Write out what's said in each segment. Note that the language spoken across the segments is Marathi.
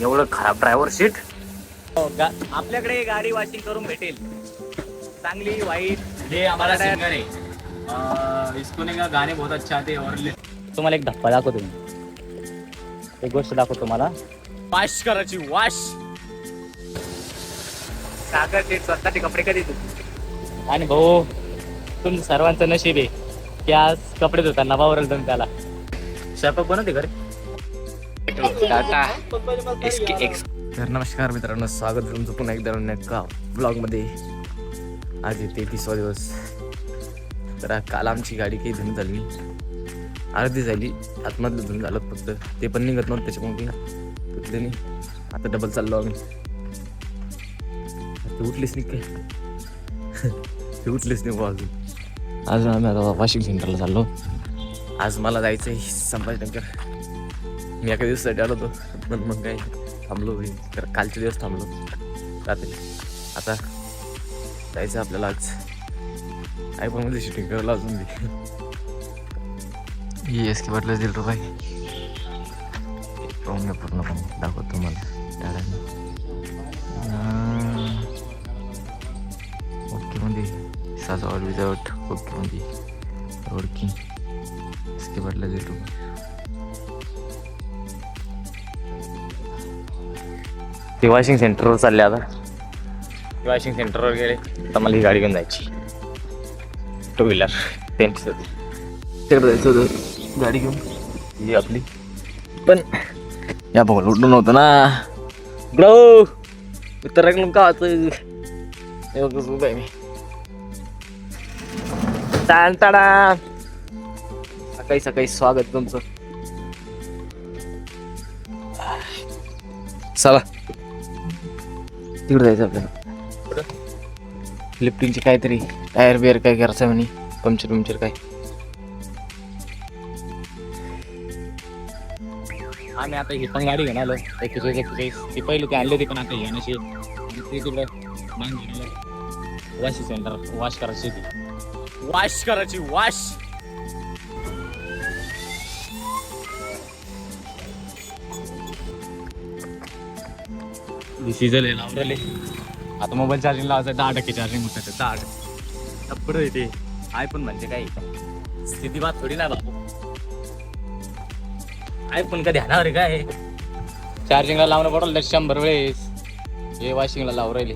एवढं खराब ड्रायव्हर सीट आपल्याकडे गाडी वॉशिंग करून भेटेल. चांगली वाईट. ये हमारा सिंगर है इसको नहीं का गाने बहुत अच्छे आते हैं और ले- तुम्हाला एक धप्पा दाखवतो मी. एक गोष्ट दाखवतो तुम्हाला. वॉश करायची वॉश सागर सीट स्वतःचे कपडे कधी तू आणि भाऊ तुमचं सर्वांचं नशीब आहे की आज कपडे धुताना वावरल तुम्ही त्याला. स्वयंपाक बनवते घरी? टाटा. तर नमस्कार मित्रांनो स्वागत तुमचं पुन्हा एकदा एका ब्लॉगमध्ये आज येते तिसवा दिवस. तर काल आमची गाडी काही धुणी झाली अर्धी झाली आतमधलं धुणी झालं फक्त. ते पण निघत नव्हतं त्याच्यामुळे धुतले नाही. आता डबल चाललो आम्ही. ते उठलेच नाही काय? ते उठलेच नाही अजून. अजून आम्ही आता वॉशिंग सेंटरला चाललो. आज मला जायचं आहे संभाजीनगर. मी एका दिवसासाठी आलो होतो. पण मग काय थांबलो मी. तर कालचे दिवस थांबलो. रात्री. आता जायचं आपल्याला आज. आय पण मध्ये शूटिंग करायला अजून ही एस के वाटलं दिल रुपये पाहून घ्या पूर्णपणे दाखवतो तुम्हाला. डाळ्याने ah. ओके म्हणजे साजावट विजावट ओके म्हणजे ओळखी. एस के वाटलं दिल रुपये ते वॉशिंग सेंटरवर चालले आता. वॉशिंग सेंटरवर गेले. आता मला ही गाडी घेऊन जायची. टू व्हीलर त्यांची तिकडे जायचं होतं. गाडी घेऊन. ही आपली. पण या बघा उठून नव्हतं ना. ब्रो उत्तर का आहे मी. टाण टाडा सकाळी सकाळी स्वागत तुमचं. चला. तिकडे जायचं आपल्याला. लिफ्टिंगचे काहीतरी टायर बिअर काय करायचं म्हणे पंक्चर पंक्चर काय. आम्ही आता ही पण गाडी घेऊन आलो. एक एक्केचाळीस ती पहिली ती आणली होती पण आता घेण्याची आणि ती तिकडे वॉश सेंटर. वॉश करायची ती वॉश करायची वॉश! सीझन आहे लावलेले आता मोबाईल चार्जिंग लावायचं दहा टक्के चार्जिंग होतं ते दहा टक्के. टप्पड येते आय पण म्हणजे काय? स्थिती बात थोडी नाही बाबू. आय पण कधी हाणावर आहे काय? चार्जिंगला लावणं पडलं तर शंभर वेळेस. हे वॉशिंगला लावून राहिले.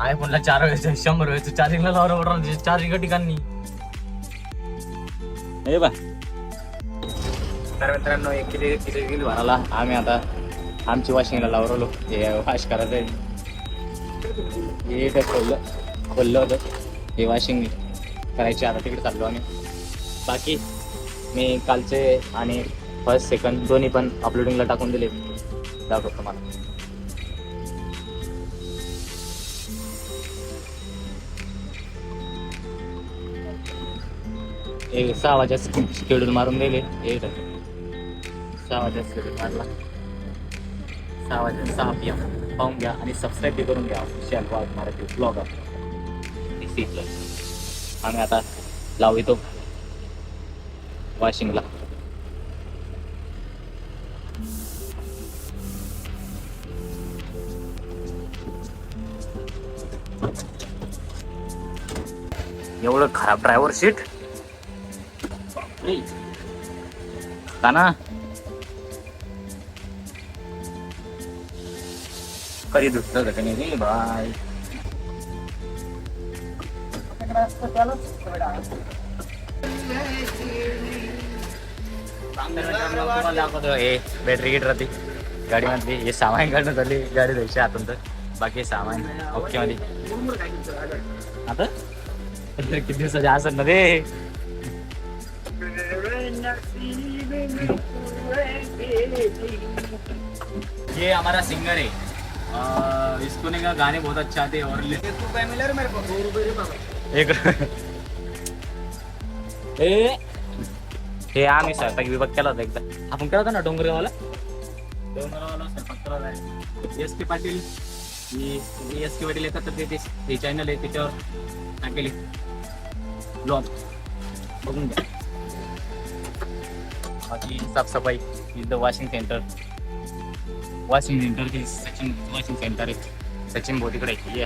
आय फोनला चार वेळेस शंभर वेळेस चार्जिंगला लावणं पडलं चार्जिंग ठिकाणी. हे बा तर मित्रांनो एक किती भराला आम्ही आता आमची वॉशिंगला लावलो हे वॉश करायचं आहे. हे इथं खोललं खोललं होतं. हे वॉशिंग करायची आता तिकडे चाललो आम्ही. बाकी मी कालचे आणि फर्स्ट सेकंड दोन्ही पण अपलोडिंगला टाकून दिले. दाखवतो तुम्हाला. एक सहा वाजता शेड्यूल मारून दिले. एक सहा वाजता शेड्यूल मारला सहा वाजता सहा पी एम पाहून घ्या आणि सबस्क्राईब बी करून घ्या शेअर वाघ मराठी ब्लॉगर आम्ही आता लावू येतो वॉशिंगला एवढं खराब ड्रायव्हर सीट का ना कधी दुसरं का नाही रे बाय बॅटरी गिट राहते गाडीमध्ये हे सामान काढणं झाली गाडी द्यायची आतून तर बाकी सामान ओके मध्ये आता किती दिवसाचे असत ना रे ये हमारा सिंगर है इसको का गाने बहुत अच्छे हैं और ले- एक ए हे आम्ही स्वयंपाक विभाग केला होता एकदा आपण केला होता ना डोंगरेवाला डोंगरवाला स्वयंपाक करायला आहे. S K Patil. ही एस के पाटील येतात तर ते- ते ते चॅनल आहे त्याच्यावर टाकेल ब्लॉग बघून घ्या बाकी साफसफाई इथं washing centre. Washing centre Sachin washing centre आहे सचिन भाऊ तिकडे आहे. ये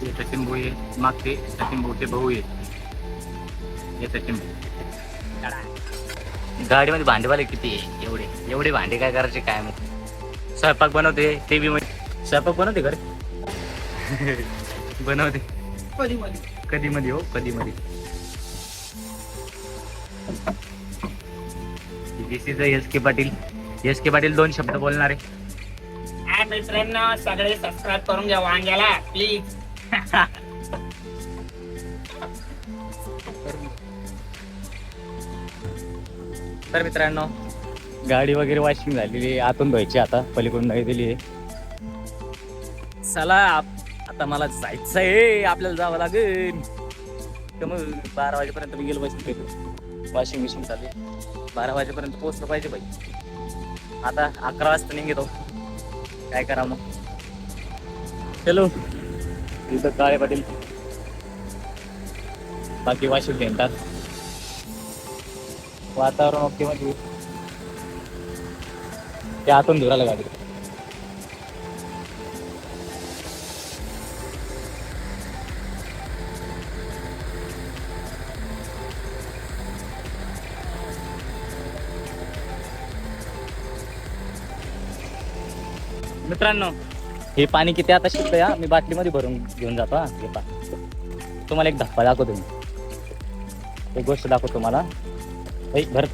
हे सचिन भाऊ आहे मागचे सचिन भाऊचे भाऊ आहे हे। सचिन भाऊ गाडीमध्ये भांडेवाले किती आहे? एवढे एवढे भांडे काय करायचे काय मग स्वयंपाक बनवते ते बी म्हणजे स्वयंपाक बनवते घर बनवते. कधी मध्ये? हो कधी मध्ये. This is S K Patil S K Patil दोन शब्द बोलणार. आहे मित्रांनो सगळे सबस्क्राईब करून घ्या वांग्याला प्लीज तर मित्रांनो गाडी वगैरे वॉशिंग झालेली आहे. आतून धुवायची आता. पलीकडून नाही दिली आहे. चला आप- आता मला जायचं आहे. आपल्याला जावं लागेल. तर मग बारा वाजेपर्यंत मी गेलो वॉशिंग केलं वॉशिंग मशीन चालू आहे. बारा वाजेपर्यंत पोहोचलं पाहिजे बाई. आता अकरा वाजता निघतो. काय करा मग? हॅलो इथं काळे पाटील. बाकी वाशिम घेतात वातावरण ओके म्हणजे ते आतून धुरायला गाडी मित्रांनो हे पाणी किती आता शिकतंय या मी बाटलीमध्ये भरून घेऊन जातो हा. हे पाणी तुम्हाला एक धप्पा दाखवतो मी. एक गोष्ट दाखवतो तुम्हाला. ऐ भर.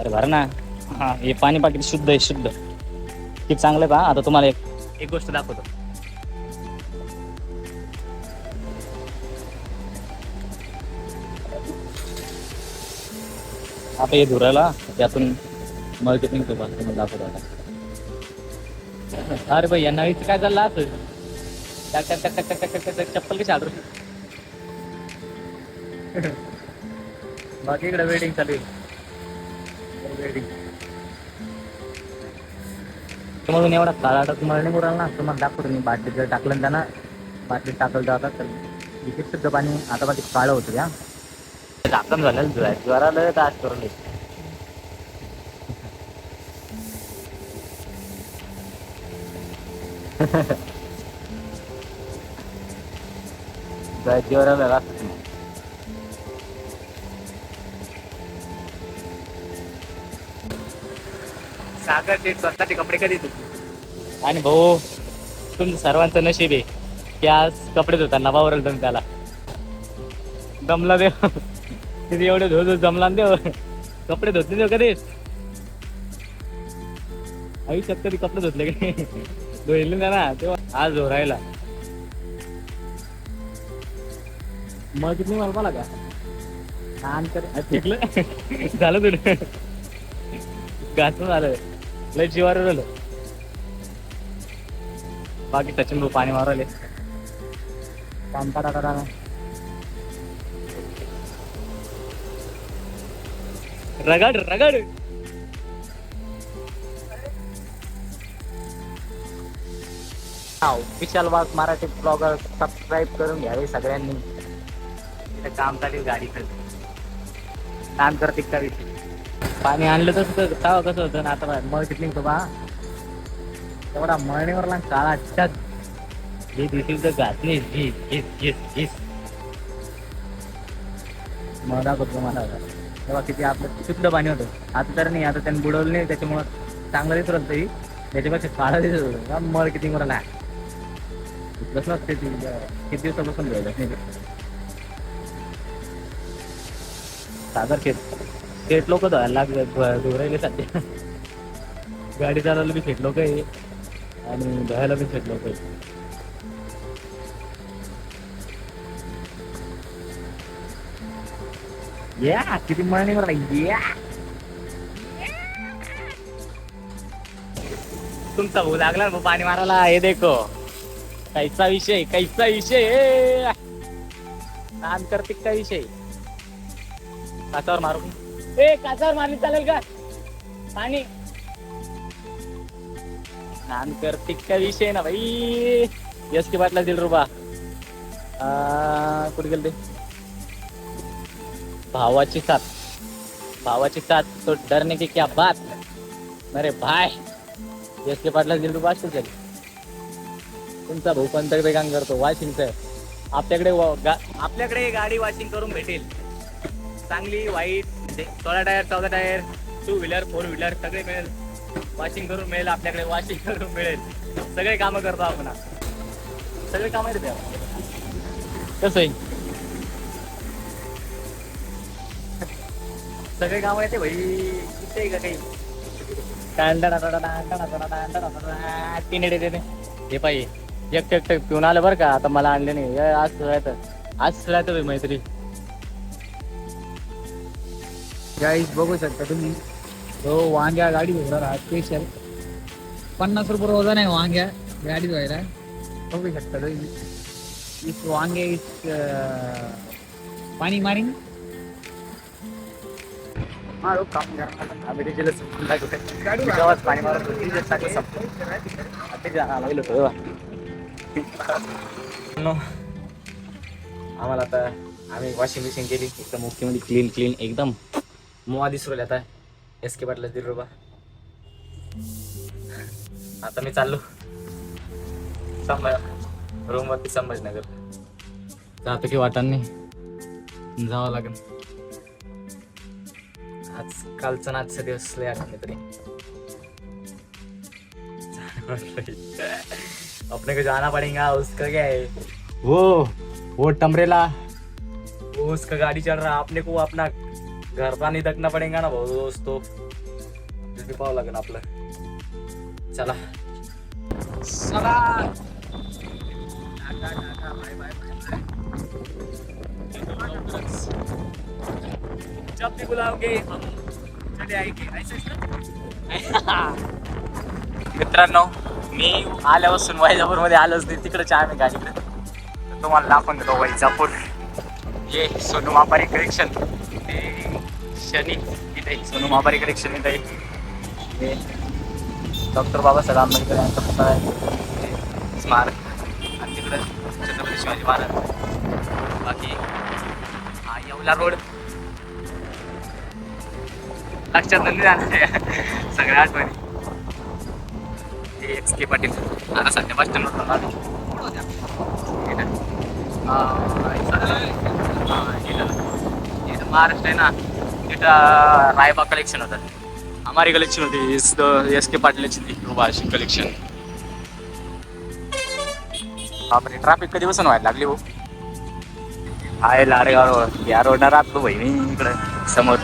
अरे भर ना. हा हे पाणी पाकिट शुद्ध आहे शुद्ध. किती चांगलं का आता तुम्हाला एक एक गोष्ट दाखवतो. आता हे धुरायला त्यातून मार्केटिंग तुम्हाला दाखवतो आता. अरे भाई या नवीच काय झालं असं? टक टक टक टक टक टक टक चप्पल कशी आलो बाकी इकडे वेडिंग चालू वेडिंग तुम्हाला म्हणून एवढा काळाटा तुम्हाला नाही उडाल ना? तुम्हाला दाखवतो मी बाटलीत जर टाकलं ना त्यांना. बाटलीत टाकलं जातात तर इथे शुद्ध पाणी आता बाकी काळं होतं या. झाकण झालं आलं तर आज करून ज्वराला राहत सागर ते स्वतःचे कपडे कधी धुतो आणि भाऊ तुमचं सर्वांचं नशीब आहे की आज कपडे धुताना वावरल तुम्ही त्याला. दमला देव. तिथे एवढे धुत जमला दमला ना देव. कपडे धुतले देव कधीच. आयुष्यात कधी कपडे धुतले की धुतले ना ना तेव्हा आज धुरायला मग किती मला मला का? छान कर. फेकलं झालं तुला घासून झालं लय जीवावर राहिलं बाकी सचिन भाऊ पाणी मारवले काम करा करा रगड रगड! विशाल वाघ मराठी ब्लॉगर सबस्क्राईब करून घ्यावे सगळ्यांनी. इथं काम चालेल गाडीचं काम करते का पाणी आणलं तसं तेव्हा कसं होतं ना आता मळ किती बा. तेवढा मळणीवरला काळा चक जे दिसेल तर घातली घीस घीस घीस घीस मग दाखवतो मला. तेव्हा किती आपलं शुद्ध पाणी होतं. आता तर नाही आता त्यांनी बुडवलं नाही त्याच्यामुळं चांगलं दिसत तरी. त्याच्यापेक्षा काळा दिसत होतं. मळ किती मोठा नाही. कसं असते ती किती दिवसापासून घ्यायला नाही ते. सागर लोक धुवायला धुरायले सध्या गाडी चालवायला बी शेट लोक आहे. आणि धुवायला बी शेट लोक आहे. या किती मळणी मला या. तुमचा भाऊ लागला ना पाणी मारायला? हे देखो. कैसा विषय कैसा विषय? ए काम करते का विषय? काचावर मारू ए काचावर मारली चालेल का? पाणी. नान करते का विषय ना भाई यस के बाटला दिल रुबा. आ, कुठे गेल ते भावाची साथ. भावाची साथ तो डरने की क्या बात. अरे भाय एस के बाटला दिल रुबा वाशिंग झाली तुमचा भाऊ कोणतं काम करतो वाशिंगचं आपल्याकडे व- गा- आपल्याकडे गाडी वॉशिंग करून भेटेल चांगली वाईट म्हणजे सोळा टायर चौदा tyre two wheeler four wheeler सगळे मिळेल वॉशिंग करून मिळेल आपल्याकडे वॉशिंग करून मिळेल सगळे कामं करतो आपण सगळे कामं आपल्याला. कसं आहे सगळे कामं येते भाई किती का काही तिने हे पाहिजे एक एक पिऊन आलं बरं का. आता मला आणले नाही. हे आज सुरायचं आज सुरायचं भाई मैत्री. गाईस बघू शकता तुम्ही. तो वांग्या गाडी होणार हा स्पेशल पन्नास रुपये वजन आहे वांग्या. गाडी धुवायला. बघू शकता तुम्ही. इस वांगे इस अं, पाणी मारीन. मारू काम करणार आम्ही डिझेल संपून टाकू. गावात पाणी डिझेल टाकलं. आता ते आणायला गेलो होतो, बघा. नो. आम्हाला आता आम्ही वॉशिंग मशीन केली. एकदम ओकेमध्ये क्लीन क्लीन एकदम मोहा दिसू आता. एस के पाटला दीड रुपया आता मी चाललो. संभाज रूमवरती संभाजनगर. जातो की वाटण. नाही जावं लागेल. आज कालचा ना आजचा दिवस लय आठवण तरी अपने को जाना पड़ेगा उसका क्या है? वो वो टमरेला। वो उसका गाड़ी चल रहा है अपने को अपना घर नहीं देखना पड़ेगा ना भाऊ दोस्तो। पाहावं लागेल आपलं चला। चला। Tata, tata, bye, bye, bye, bye. जब भी बुलाओगे हम चले आएंगे। ऐसे मित्रांनो मी आल्यापासून वैजापूरमध्ये आलोच नाही तिकडे चहा मी गाडीकडे तर तुम्हाला दाखवून देतो वैजापूर. ये सोनू मापारी कलेक्शन ते शनी इथे सोनू मापारी कलेक्शन इथे. हे डॉक्टर बाबासाहेब आंबेडकर यांचा पुतळा आहे. स्मारक. आणि तिकडं छत्रपती शिवाजी महाराज. बाकी हा येवला रोड. लक्षात नाही राहणार सगळ्या आठवणी. ते एक्स के पाटील. आता सध्या बस स्टँडवर आलो. इथं. महाराष्ट्र आहे ना तिथं रायबा कलेक्शन होतं. हमारी कलेक्शन होती इस एस के पाटीलची ती. कलेक्शन बापरे ट्रॅफिक कधीपासून व्हायला लागली हो आहे लाडेगाव रोड या रोडला राहतो बहिणी इकडं समोर.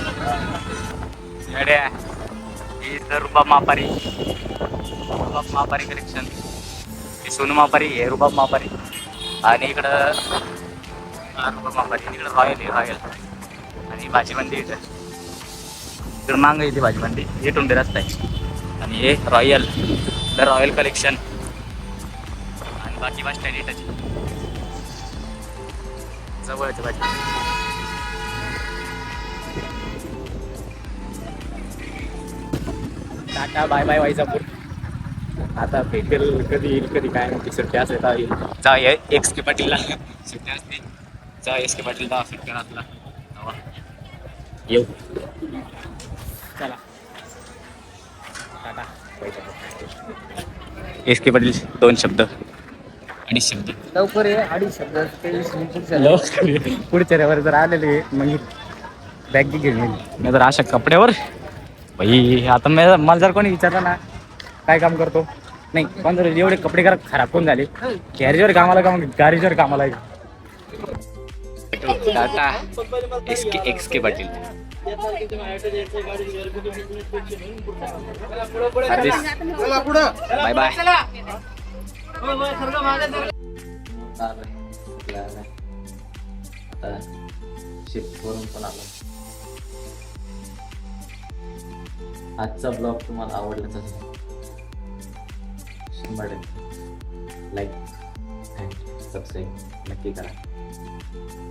ही रुबाब मापारी. रुबाब मापारी कलेक्शन हे सोनू मापारी हे रुबाब मापारी. आणि इकडं रुबाब मापारी. आणि इकडं रॉयल आहे रॉयल. आणि भाजी मंडी इथं. इकडं मांग इथे भाजी मंडी हे टोंडे रस्ता आहे. आणि हे रॉयल. द रॉयल कलेक्शन आणि बाकी बस स्टँड इटाची जवळच भाजी टाटा बाय बाय वायजापूर आता भेटेल कधी येईल कधी काय माहिती सुट्टी असेल तर येईल. जा ये एक्स के पाटीलला. सुट्टी असते जा एस के पाटील असला तेव्हा येऊ. चला. टाटा. एस के पाटील दोन शब्द. अडीच शब्द. लवकर ये अडीच शब्द. तेवीस. पुढच्या रविवारी जर आलेले मग बॅग घेऊन येईल. नाही तर अशा कपड्यावर भाई आता मी मला जर कोणी विचारलं ना काय काम करतो? नाही पण जर एवढे कपडे करा खराब कोण झाले गॅरेजवर कामाला का मग गॅरेजवर कामाला आहे. Tata S K X K Patil bye. Bye shift करून पण आलो. आजचा ब्लॉग तुम्हाला आवडलाच असेल शंभर टक्के. लाईक अँड सबस्क्राईब नक्की करा.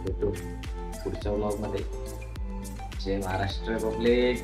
भेटू पुढच्या ब्लॉगमध्ये जय महाराष्ट्र पब्लिक